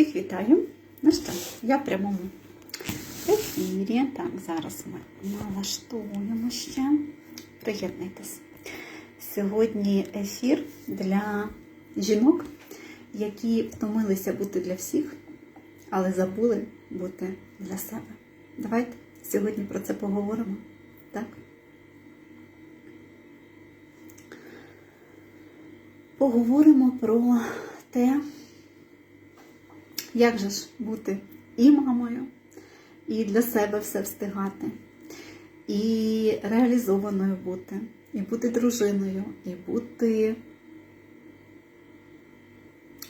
Всіх вітаю. Ну що, я в прямому ефірі. Так, зараз ми налаштуємо ще. Приєднуйтесь. Сьогодні ефір для жінок, які втомилися бути для всіх, але забули бути для себе. Давайте сьогодні про це поговоримо. Так? Поговоримо про те, як же ж бути і мамою, і для себе все встигати, і реалізованою бути, і бути дружиною, і бути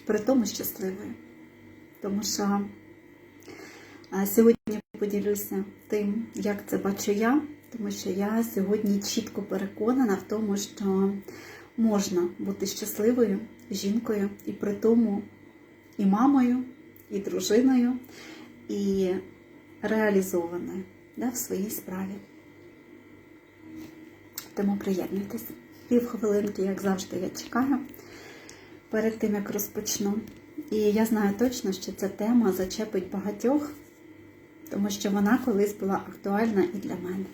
при тому щасливою. Тому що сьогодні поділюся тим, як це бачу я, тому що я сьогодні чітко переконана в тому, що можна бути щасливою жінкою і при тому і мамою, і дружиною, і реалізованою да, в своїй справі. Тому приєднуйтесь. Півхвилинки, як завжди, я чекаю перед тим, як розпочну. І я знаю точно, що ця тема зачепить багатьох, тому що вона колись була актуальна і для мене.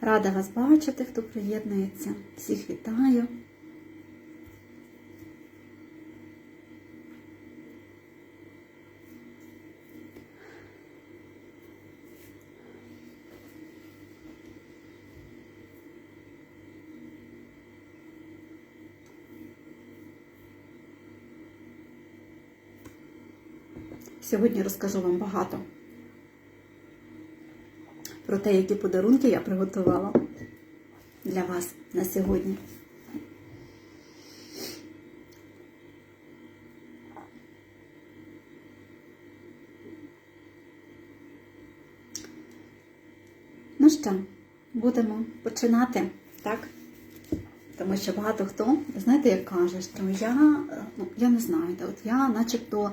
Рада вас бачити, хто приєднується. Всіх вітаю. Сьогодні розкажу вам багато про те, які подарунки я приготувала для вас на сьогодні. Ну що, будемо починати, так? Тому що багато хто, знаєте, як каже, що я, ну, я не знаю, от я начебто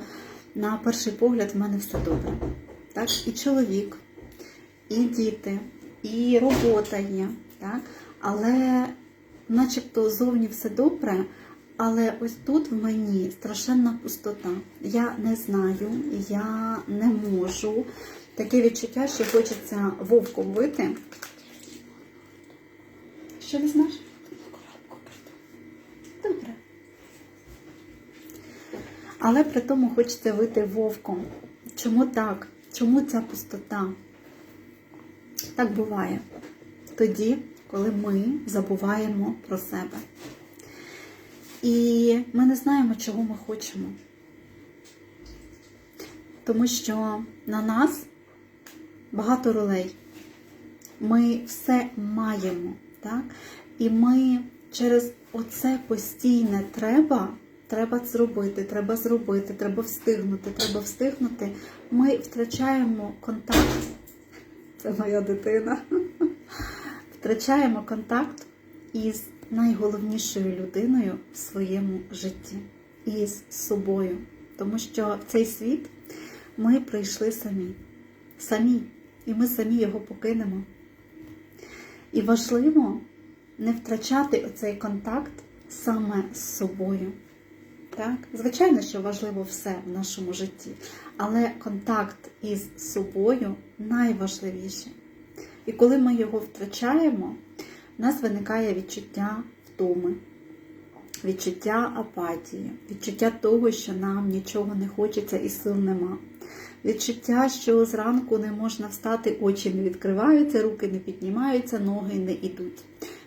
на перший погляд в мене все добре. Так? І чоловік, і діти, і робота є. Так? Але начебто зовні все добре, але ось тут в мені страшенна пустота. Я не знаю, я не можу. Таке відчуття, що хочеться вовком вити. Що не знаєш? Добре. Але при тому хочеться вити вовком. Чому так? Чому ця пустота? Так буває. Тоді, коли ми забуваємо про себе. І ми не знаємо, чого ми хочемо. Тому що на нас багато ролей. Ми все маємо. Так? І ми через оце постійне треба треба зробити, треба зробити, треба встигнути, треба встигнути. Ми втрачаємо контакт. Це моя дитина. Втрачаємо контакт із найголовнішою людиною в своєму житті, із собою. Тому що в цей світ ми прийшли самі. Самі. І ми самі його покинемо. І важливо не втрачати оцей контакт саме з собою. Так? Звичайно, що важливо все в нашому житті, але контакт із собою найважливіше. І коли ми його втрачаємо, в нас виникає відчуття втоми, відчуття апатії, відчуття того, що нам нічого не хочеться і сил нема. Відчуття, що зранку не можна встати, очі не відкриваються, руки не піднімаються, ноги не йдуть.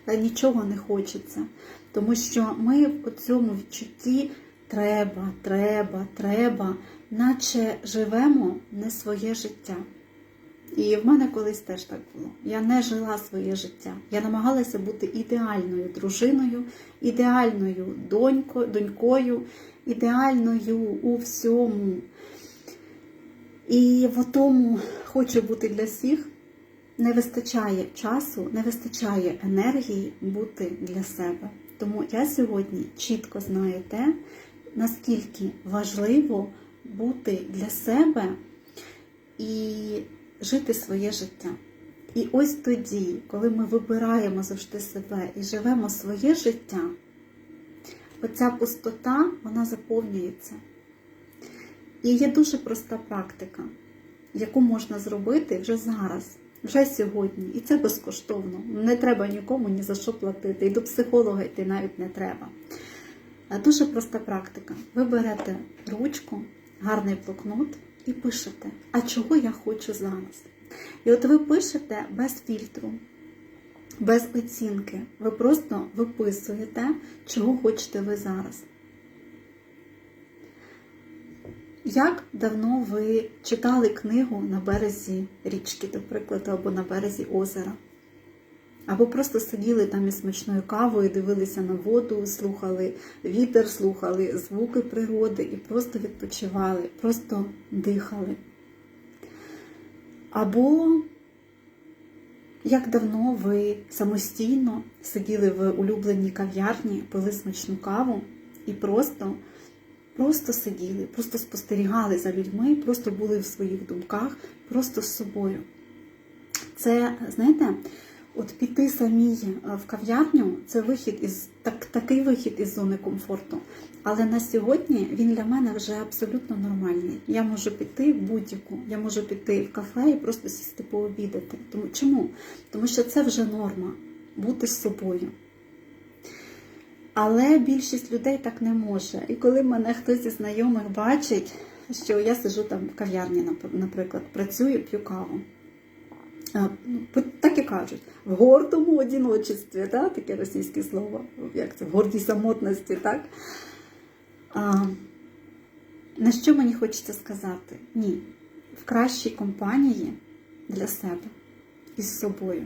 Нічого не хочеться. Тому що ми в цьому відчутті треба, треба, треба, наче живемо не своє життя. І в мене колись теж так було. Я не жила своє життя. Я намагалася бути ідеальною дружиною, ідеальною донько, донькою, ідеальною у всьому. І в тому хочу бути для всіх. Не вистачає часу, не вистачає енергії бути для себе. Тому я сьогодні чітко знаю те, наскільки важливо бути для себе і жити своє життя. І ось тоді, коли ми вибираємо завжди себе і живемо своє життя, оця пустота, вона заповнюється. І є дуже проста практика, яку можна зробити вже зараз, вже сьогодні. І це безкоштовно. Не треба нікому ні за що платити. І до психолога йти навіть не треба. Дуже проста практика. Ви берете ручку, гарний блокнот і пишете, а чого я хочу зараз. І от ви пишете без фільтру, без оцінки. Ви просто виписуєте, чого хочете ви зараз. Як давно ви читали книгу на березі річки, до прикладу, або на березі озера? Або просто сиділи там із смачною кавою, дивилися на воду, слухали вітер, слухали звуки природи і просто відпочивали, просто дихали. Або як давно ви самостійно сиділи в улюбленій кав'ярні, пили смачну каву і просто, просто сиділи, просто спостерігали за людьми, просто були в своїх думках, просто з собою. Це, знаєте, от піти самій в кав'ярню це вихід із так, такий вихід із зони комфорту. Але на сьогодні він для мене вже абсолютно нормальний. Я можу піти в будь-яку, я можу піти в кафе і просто сісти пообідати. Тому чому? Тому що це вже норма бути з собою. Але більшість людей так не може. І коли мене хтось із знайомих бачить, що я сиджу там в кав'ярні, наприклад, працюю, п'ю каву. Так і кажуть, в гордому одіночестві, так? таке російське слово, як це, в гордій самотності, так? А, на що мені хочеться сказати? Ні. В кращій компанії для себе із собою.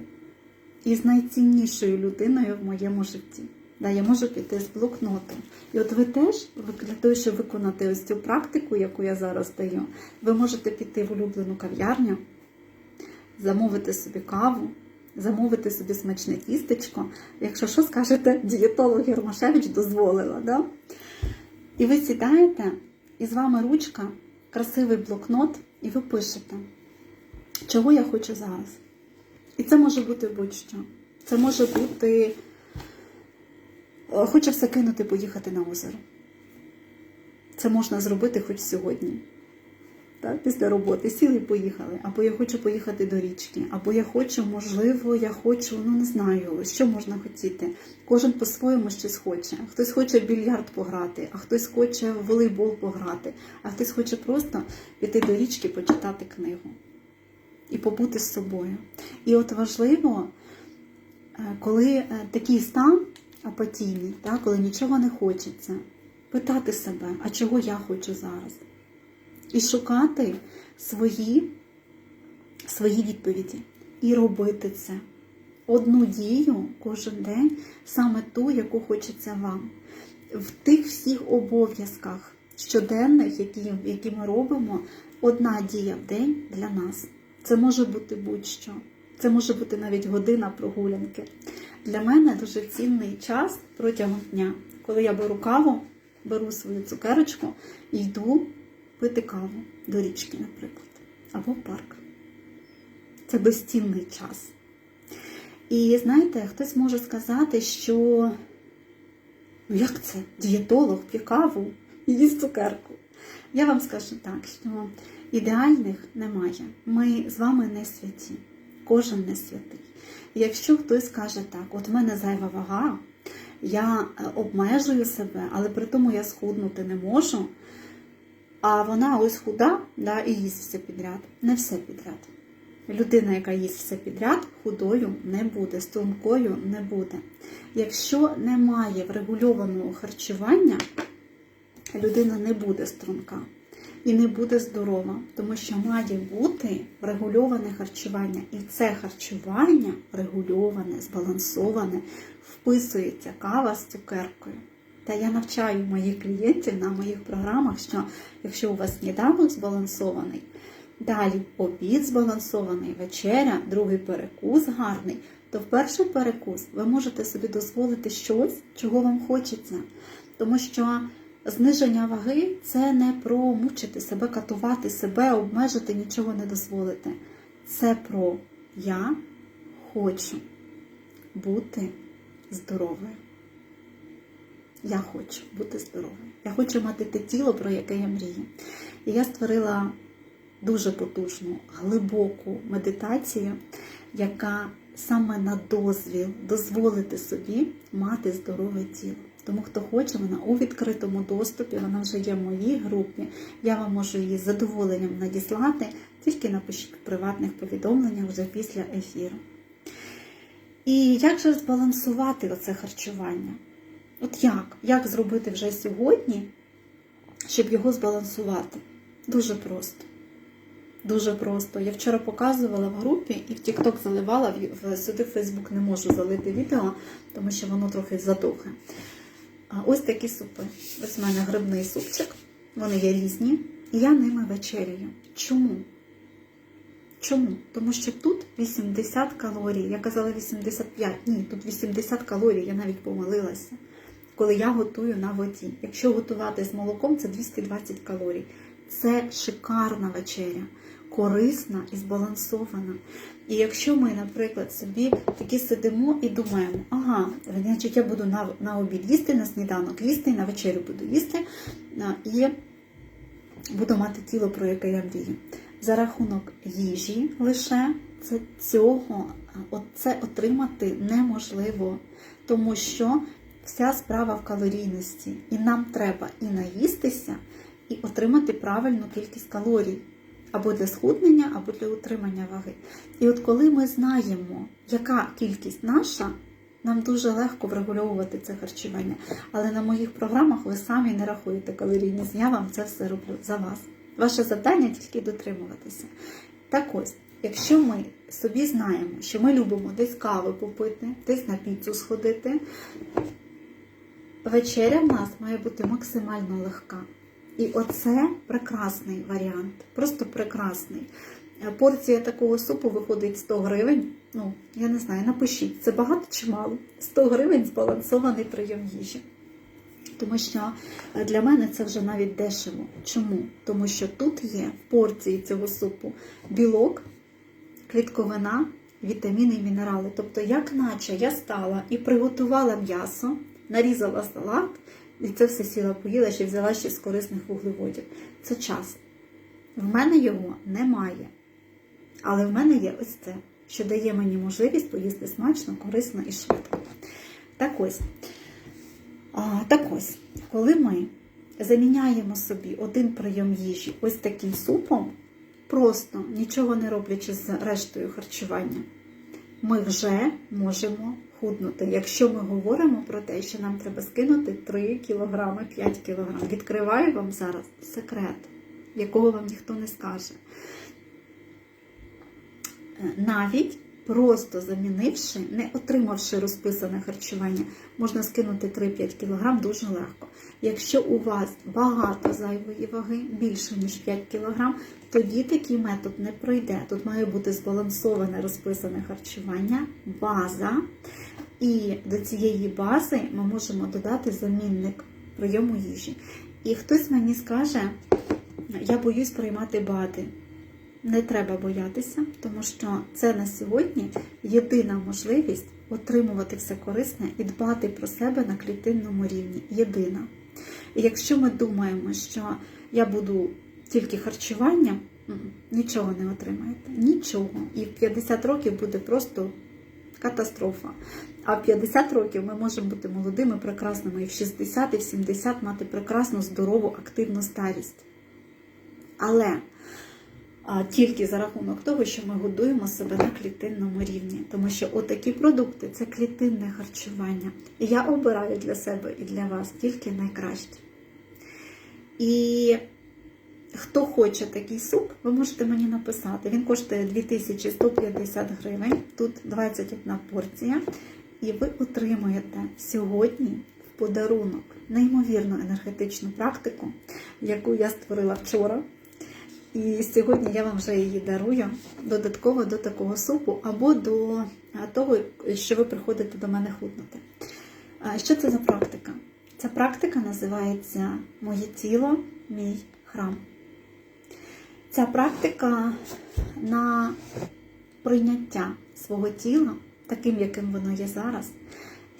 І з найціннішою людиною в моєму житті. Да, я можу піти з блокнотом. І от ви теж, для того, щоб виконати ось цю практику, яку я зараз даю, ви можете піти в улюблену кав'ярню замовити собі каву, замовити собі смачне тістечко. Якщо що скажете, дієтолог Єрмашевич дозволила. Да? І ви сідаєте, і з вами ручка, красивий блокнот, і ви пишете, чого я хочу зараз. І це може бути будь-що. Це може бути, хочу все кинути, поїхати на озеро. Це можна зробити хоч сьогодні так, після роботи, сіли і поїхали. Або я хочу поїхати до річки, або я хочу, можливо, я хочу, ну не знаю, що можна хотіти. Кожен по-своєму щось хоче. Хтось хоче в більярд пограти, а хтось хоче в волейбол пограти, а хтось хоче просто піти до річки, почитати книгу і побути з собою. І от важливо, е, коли е, такий стан апатійний, так, коли нічого не хочеться, питати себе, а чого я хочу зараз? І шукати свої, свої відповіді. І робити це. Одну дію кожен день, саме ту, яку хочеться вам. В тих всіх обов'язках щоденних, які, які ми робимо, одна дія в день для нас. Це може бути будь-що. Це може бути навіть година прогулянки. Для мене дуже цінний час протягом дня, коли я беру каву, беру свою цукерочку і йду пити каву до річки, наприклад, або в парк. Це безцінний час. І знаєте, хтось може сказати, що ну як це? Дієтолог п'є каву і їсть цукерку. Я вам скажу так, що ідеальних немає. Ми з вами не святі, кожен не святий. І якщо хтось каже так, от в мене зайва вага, я обмежую себе, але при тому я схуднути не можу. А вона ось худа да, і їсть все підряд. Не все підряд. Людина, яка їсть все підряд, худою не буде, стрункою не буде. Якщо немає врегульованого харчування, людина не буде струнка і не буде здорова, тому що має бути врегульоване харчування. І це харчування регульоване, збалансоване, вписується кава з цукеркою. Та я навчаю моїх клієнтів на моїх програмах, що якщо у вас сніданок збалансований, далі обід збалансований, вечеря, другий перекус гарний, то в перший перекус ви можете собі дозволити щось, чого вам хочеться. Тому що зниження ваги це не про мучити себе, катувати себе, обмежити, нічого не дозволити. Це про я хочу бути здоровою. Я хочу бути здоровою. Я хочу мати те тіло, про яке я мрію. І я створила дуже потужну, глибоку медитацію, яка саме на дозвіл дозволити собі мати здорове тіло. Тому хто хоче, вона у відкритому доступі, вона вже є в моїй групі. Я вам можу її з задоволенням надіслати, тільки напишіть в приватних повідомленнях вже після ефіру. І як же збалансувати оце харчування? От як? Як зробити вже сьогодні, щоб його збалансувати? Дуже просто. Дуже просто. Я вчора показувала в групі і в TikTok заливала, сюди в Facebook не можу залити відео, тому що воно трохи. А Ось такі супи. Ось в мене грибний супчик. Вони є різні. І я ними вечеряю. Чому? Чому? Тому що тут 80 калорій. Я казала 85. Ні, тут 80 калорій, я навіть помилилася. Коли я готую на воді. Якщо готувати з молоком, це 220 калорій. Це шикарна вечеря, корисна і збалансована. І якщо ми, наприклад, собі такі сидимо і думаємо, ага, значить я буду на, на обід їсти, на сніданок їсти, на вечерю буду їсти, і буду мати тіло, про яке я мрію. За рахунок їжі лише це цього це отримати неможливо, тому що вся справа в калорійності, і нам треба і наїстися, і отримати правильну кількість калорій або для схуднення, або для утримання ваги. І от коли ми знаємо, яка кількість наша, нам дуже легко врегульовувати це харчування. Але на моїх програмах ви самі не рахуєте калорійність. Я вам це все роблю за вас. Ваше завдання тільки дотримуватися. Так ось, якщо ми собі знаємо, що ми любимо десь кави попити, десь на піцу сходити, вечеря в нас має бути максимально легка. І оце прекрасний варіант, просто прекрасний. Е, Порція такого супу виходить 100 гривень. Ну, я не знаю, напишіть, це багато чи мало? 100 гривень збалансований прийом їжі. Тому що е, для мене це вже навіть дешево. Чому? Тому що тут є в порції цього супу білок, клітковина, вітаміни і мінерали. Тобто, як наче я стала і приготувала м'ясо, нарізала салат, і це все сіла поїла, ще взяла ще з корисних вуглеводів. Це час. В мене його немає. Але в мене є ось це, що дає мені можливість поїсти смачно, корисно і швидко. Так ось. А, так ось, коли ми заміняємо собі один прийом їжі ось таким супом, просто нічого не роблячи з рештою харчування, ми вже можемо худнути. Якщо ми говоримо про те, що нам треба скинути 3 кг, 5 кг. Відкриваю вам зараз секрет, якого вам ніхто не скаже. Е, Навіть просто замінивши, не отримавши розписане харчування, можна скинути 3-5 кг дуже легко. Якщо у вас багато зайвої ваги, більше ніж 5 кг, тоді такий метод не пройде. Тут має бути збалансоване розписане харчування, база. І до цієї бази ми можемо додати замінник прийому їжі. І хтось мені скаже, я боюсь приймати БАДи. Не треба боятися, тому що це на сьогодні єдина можливість отримувати все корисне і дбати про себе на клітинному рівні. Єдина. І якщо ми думаємо, що я буду тільки харчуванням, нічого не отримаєте. Нічого. І в 50 років буде просто катастрофа. А в 50 років ми можемо бути молодими, прекрасними, і в 60, і в 70 мати прекрасну, здорову, активну старість. Але тільки за рахунок того, що ми годуємо себе на клітинному рівні. Тому що отакі продукти це клітинне харчування. І я обираю для себе і для вас тільки найкраще. І хто хоче такий суп, ви можете мені написати. Він коштує 2150 гривень, тут 21 порція. І ви отримуєте сьогодні в подарунок неймовірну енергетичну практику, яку я створила вчора. І сьогодні я вам вже її дарую додатково до такого супу або до того, що ви приходите до мене худнути. Що це за практика? Ця практика називається Моє тіло, мій храм. Ця практика на прийняття свого тіла, таким, яким воно є зараз,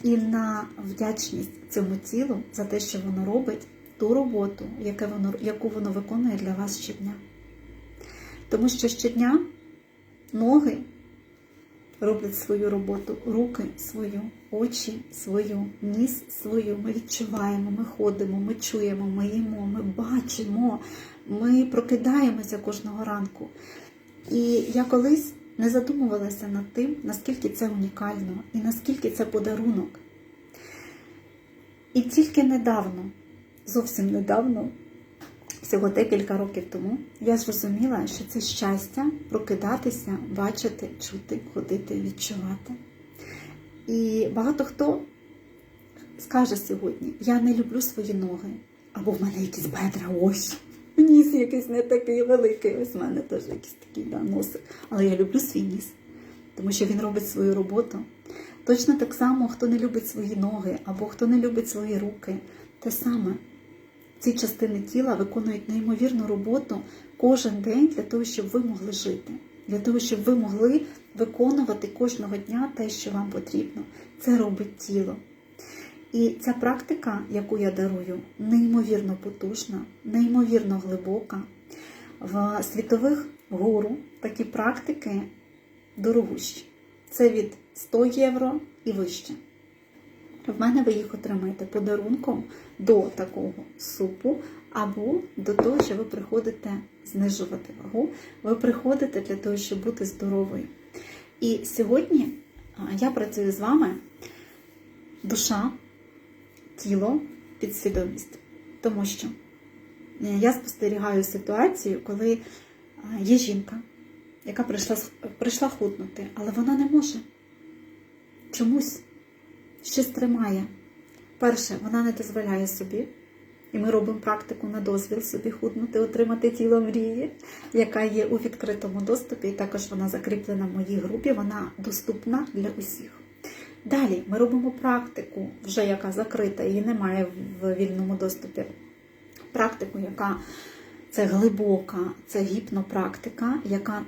і на вдячність цьому тілу за те, що воно робить, ту роботу, яку воно виконує для вас щодня. Тому що щодня ноги роблять свою роботу, руки свою, очі свою, ніс свою. Ми відчуваємо, ми ходимо, ми чуємо, ми їмо, ми бачимо, ми прокидаємося кожного ранку. І я колись не задумувалася над тим, наскільки це унікально і наскільки це подарунок. І тільки недавно, зовсім недавно, всього декілька років тому, я зрозуміла, що це щастя прокидатися, бачити, чути, ходити, відчувати. І багато хто скаже сьогодні: я не люблю свої ноги, або в мене якісь бедра, ось. Ніс якийсь не такий великий, ось в мене теж якийсь такий да, носик. Але я люблю свій ніс, тому що він робить свою роботу. Точно так само, хто не любить свої ноги або хто не любить свої руки, те саме. Ці частини тіла виконують неймовірну роботу кожен день для того, щоб ви могли жити, для того, щоб ви могли виконувати кожного дня те, що вам потрібно. Це робить тіло. І ця практика, яку я дарую, неймовірно потужна, неймовірно глибока. В світових гуру такі практики дорогущі. Це від 100 євро і вище. В мене ви їх отримаєте подарунком до такого супу, або до того, що ви приходите знижувати вагу. Ви приходите для того, щоб бути здоровою. І сьогодні я працюю з вами душа, тіло, підсвідомість. Тому що е, я спостерігаю ситуацію, коли є жінка, яка прийшла, прийшла худнути, але вона не може. Чомусь щось тримає. Перше, вона не дозволяє собі, і ми робимо практику на дозвіл собі худнути, отримати тіло мрії, яка є у відкритому доступі, і також вона закріплена в моїй групі, вона доступна для усіх. Далі ми робимо практику, вже яка закрита, її немає в вільному доступі. Практику, яка це глибока, це гіпнопрактика, яка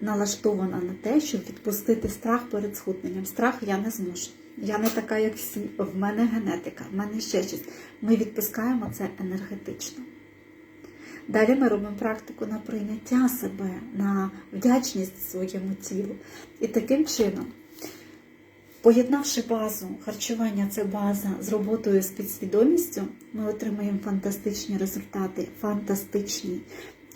налаштована на те, щоб відпустити страх перед схудненням. Страх я не зможу. Я не така, як всі. В мене генетика, в мене ще щось. Ми відпускаємо це енергетично. Далі ми робимо практику на прийняття себе, на вдячність своєму тілу. І таким чином, поєднавши базу, харчування це база з роботою з підсвідомістю, ми отримаємо фантастичні результати, фантастичні.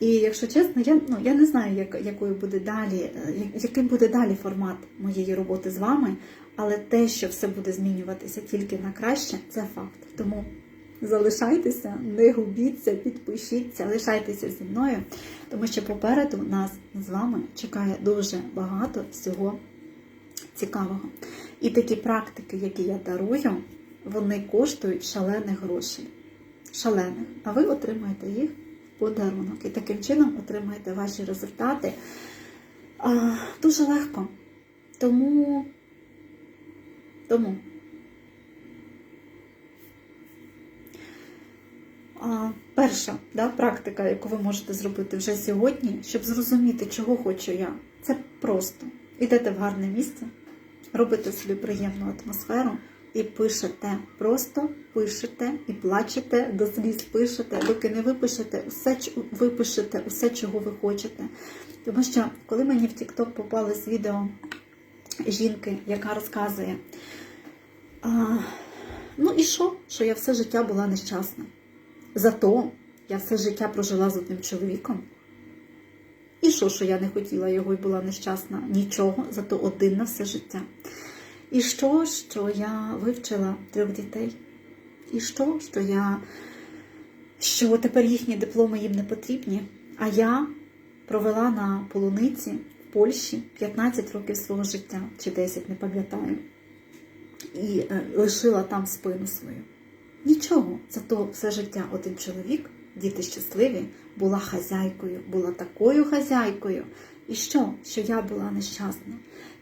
І якщо чесно, я, ну, я не знаю, як, якою буде далі, е, яким буде далі формат моєї роботи з вами, але те, що все буде змінюватися тільки на краще, це факт. Тому залишайтеся, не губіться, підпишіться, лишайтеся зі мною, тому що попереду нас з вами чекає дуже багато всього цікавого. І такі практики, які я дарую, вони коштують шалених грошей. Шалених. А ви отримаєте їх в подарунок. І таким чином отримаєте ваші результати а, дуже легко. Тому, тому а, перша да, практика, яку ви можете зробити вже сьогодні, щоб зрозуміти, чого хочу я, це просто. Йдете в гарне місце, робите собі приємну атмосферу і пишете. Просто пишете і плачете, до сліз пишете, доки не випишете, усе випишете усе, чого ви хочете. Тому що коли мені в TikTok попалось відео жінки, яка розказує, а, ну і що? Що я все життя була нещасна. Зато я все життя прожила з одним чоловіком. І що, що я не хотіла його і була нещасна? Нічого, зато один на все життя. І що, що я вивчила трьох дітей? І що, що я що тепер їхні дипломи їм не потрібні? А я провела на полуниці Польщі 15 років свого життя, чи 10, не пам'ятаю, і е, лишила там спину свою. Нічого, зато все життя один чоловік, діти щасливі, була хазяйкою, була такою хазяйкою. І що? Що я була нещасна.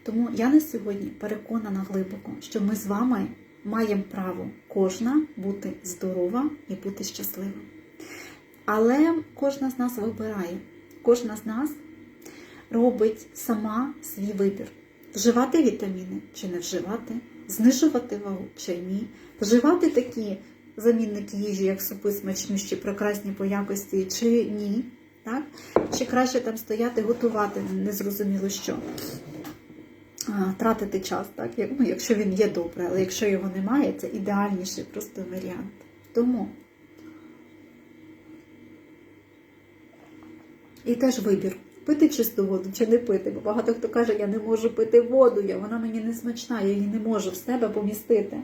Тому я на сьогодні переконана глибоко, що ми з вами маємо право кожна бути здорова і бути щаслива. Але кожна з нас вибирає, кожна з нас робить сама свій вибір: вживати вітаміни чи не вживати, знижувати вагу чи ні, вживати такі замінники їжі, як супи смачнющі, прекрасні по якості, чи ні. Так? Чи краще там стояти, готувати, незрозуміло що. Тратити час, так? Ну, якщо він є добре, але якщо його немає, це ідеальніший просто варіант. Тому. І теж вибір. Пити чисту воду чи не пити. Бо багато хто каже, я не можу пити воду, вона мені не смачна, я її не можу в себе помістити.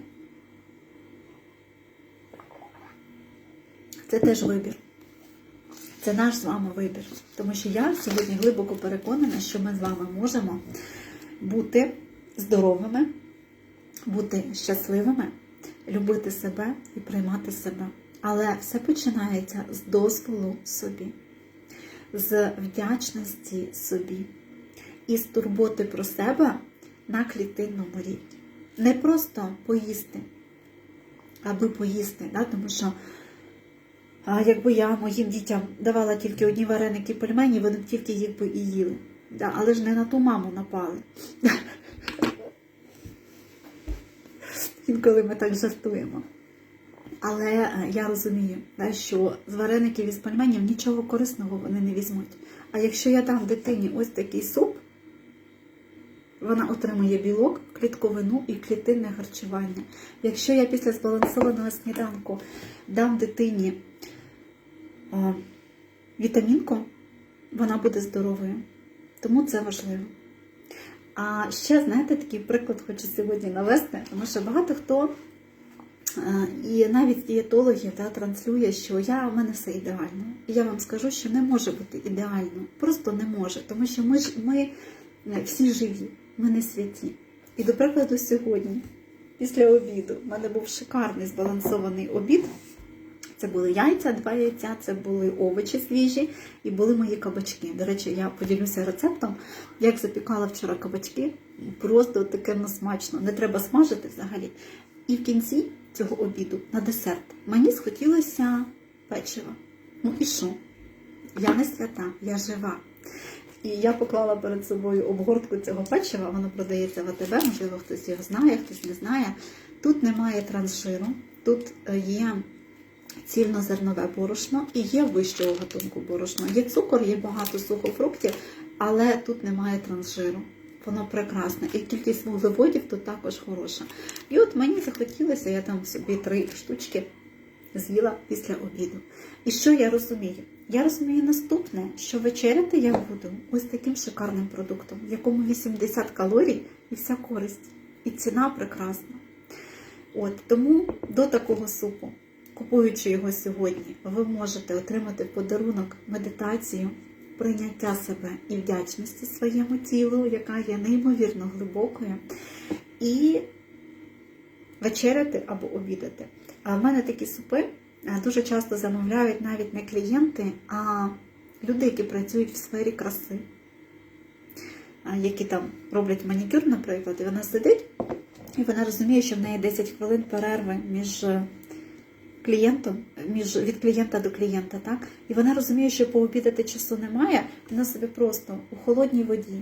Це теж вибір. Це наш з вами вибір. Тому що я сьогодні глибоко переконана, що ми з вами можемо бути здоровими, бути щасливими, любити себе і приймати себе. Але все починається з дозволу собі, з вдячності собі і з турботи про себе на клітинному рівні. Не просто поїсти, аби поїсти, да? тому що а якби я моїм дітям давала тільки одні вареники пельмені, вони б тільки їх би і їли. Да, але ж не на ту маму напали. Інколи ми так жартуємо. Але е, я розумію, що з вареників і з пельменів нічого корисного вони не візьмуть. А якщо я дам дитині ось такий суп, вона отримує білок, клітковину і клітинне харчування. Якщо я після збалансованого сніданку дам дитині а, вітамінку, вона буде здоровою. Тому це важливо. А ще, знаєте, такий приклад хочу сьогодні навести, тому що багато хто, е, і навіть дієтологи да, транслює, що я, в мене все ідеально. І я вам скажу, що не може бути ідеально. Просто не може, тому що ми ж ми е, всі живі, ми не святі. І до прикладу, сьогодні, після обіду, в мене був шикарний збалансований обід. Це були яйця, два яйця, це були овочі свіжі і були мої кабачки. До речі, я поділюся рецептом, як запікала вчора кабачки. Просто таке ну, смачно. Не треба смажити взагалі. І в кінці цього обіду на десерт мені схотілося печива. Ну і що? Я не свята, я жива. І я поклала перед собою обгортку цього печива, воно продається в АТБ, можливо, хтось його знає, хтось не знає. Тут немає трансжиру, тут е, є цільнозернове борошно і є вищого гатунку борошно. Є цукор, є багато сухофруктів, але тут немає трансжиру. Воно прекрасне. І кількість вуглеводів тут також хороша. І от мені захотілося, я там собі три штучки з'їла після обіду. І що я розумію? Я розумію наступне, що вечеряти я буду ось таким шикарним продуктом, в якому 80 калорій і вся користь. І ціна прекрасна. От тому до такого супу, купуючи його сьогодні, ви можете отримати подарунок медитацію, прийняття себе і вдячності своєму тілу, яка є неймовірно глибокою, і вечеряти або обідати. А в мене такі супи дуже часто замовляють навіть не клієнти, а люди, які працюють в сфері краси, які там роблять манікюр, наприклад, і вона сидить, і вона розуміє, що в неї 10 хвилин перерви між клієнтом, між від клієнта до клієнта, так? І вона розуміє, що пообідати часу немає, вона собі просто у холодній воді.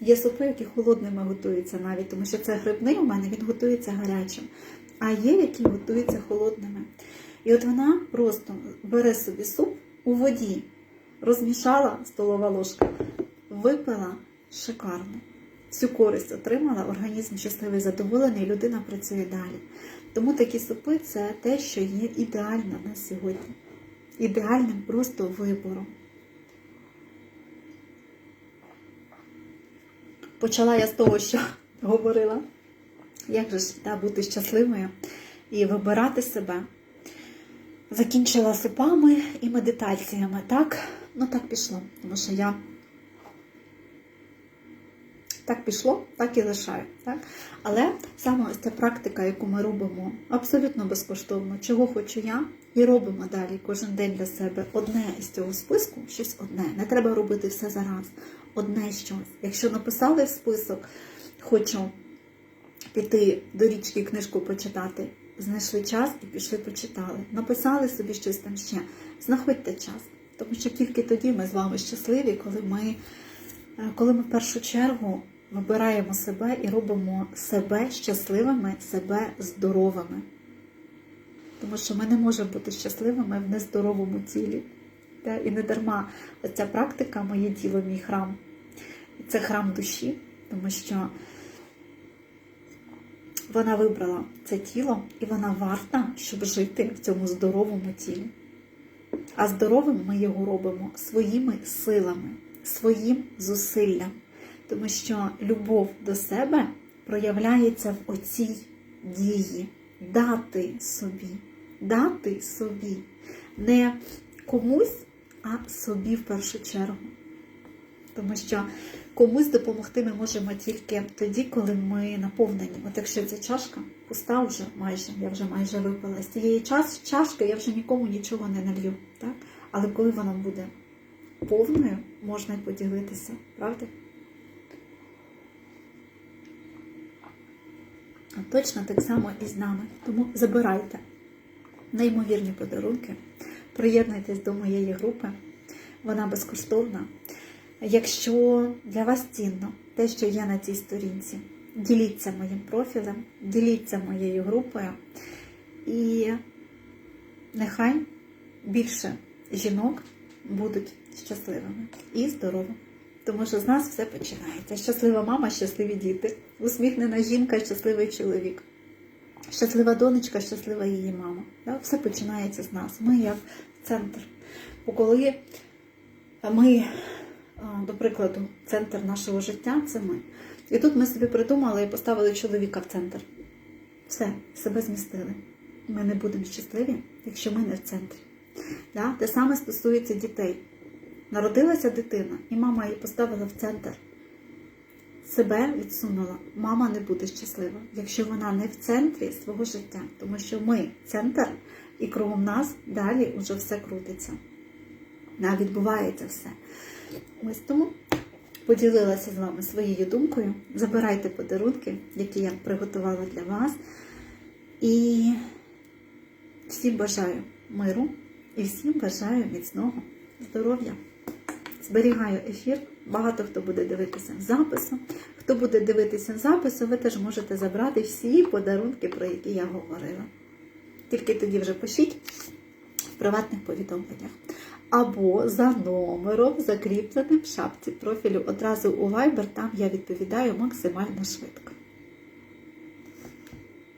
Є супи, які холодними готуються навіть, тому що це грибний у мене, він готується гарячим. А є, які готуються холодними. І от вона просто бере собі суп у воді, розмішала столова ложка, випила шикарно. Всю користь отримала, організм щасливий, задоволений, людина працює далі. Тому такі супи це те, що є ідеально на сьогодні. Ідеальним просто вибором. Почала я з того, що говорила, як же та, бути щасливою і вибирати себе. Закінчила супами і медитаціями. Так, ну так пішло, тому що я так пішло, так і лишаю. Так? Але саме ось ця практика, яку ми робимо абсолютно безкоштовно, чого хочу я, і робимо далі кожен день для себе одне із цього списку, щось одне. Не треба робити все зараз. Одне щось. Якщо написали в список, хочу піти до річки книжку почитати, знайшли час і пішли почитали. Написали собі щось там ще. Знаходьте час. Тому що тільки тоді ми з вами щасливі, коли ми, е, коли ми в першу чергу вибираємо себе і робимо себе щасливими, себе здоровими. тому що ми не можемо бути щасливими в нездоровому тілі. І не дарма ця практика моє тіло, мій храм. Це храм душі, тому що вона вибрала це тіло і вона варта, щоб жити в цьому здоровому тілі. А здоровим ми його робимо своїми силами, своїм зусиллям. Тому що любов до себе проявляється в оцій дії дати собі, дати собі. Не комусь, а собі в першу чергу. Тому що комусь допомогти ми можемо тільки тоді, коли ми наповнені. От якщо ця чашка пуста вже майже, я вже майже випила. З цієї чашки я вже нікому нічого не налью. Так? Але коли вона буде повною, можна й поділитися, правда? Точно так само і з нами. Тому забирайте неймовірні подарунки, приєднуйтесь до моєї групи, вона безкоштовна. Якщо для вас цінно те, що є на цій сторінці, діліться моїм профілем, діліться моєю групою, і нехай більше жінок будуть щасливими і здоровими. Тому що з нас все починається. Щаслива мама, щасливі діти, усміхнена жінка, щасливий чоловік, щаслива донечка, щаслива її мама. Все починається з нас. Ми як центр. Бо коли ми, до прикладу, центр нашого життя це ми. І тут ми собі придумали і поставили чоловіка в центр. Все, себе змістили. Ми не будемо щасливі, якщо ми не в центрі. Те саме стосується дітей. Народилася дитина, і мама її поставила в центр. Себе відсунула. Мама не буде щаслива, якщо вона не в центрі свого життя, тому що ми центр, і кругом нас далі вже все крутиться. Відбувається все. Ось тому поділилася з вами своєю думкою. Забирайте подарунки, які я приготувала для вас. І всім бажаю миру і всім бажаю міцного здоров'я. Зберігаю ефір. Багато хто буде дивитися записом. Хто буде дивитися записом, ви теж можете забрати всі подарунки, про які я говорила. Тільки тоді вже пишіть в приватних повідомленнях. Або за номером, закріпленим в шапці профілю. Одразу у Viber, там я відповідаю максимально швидко.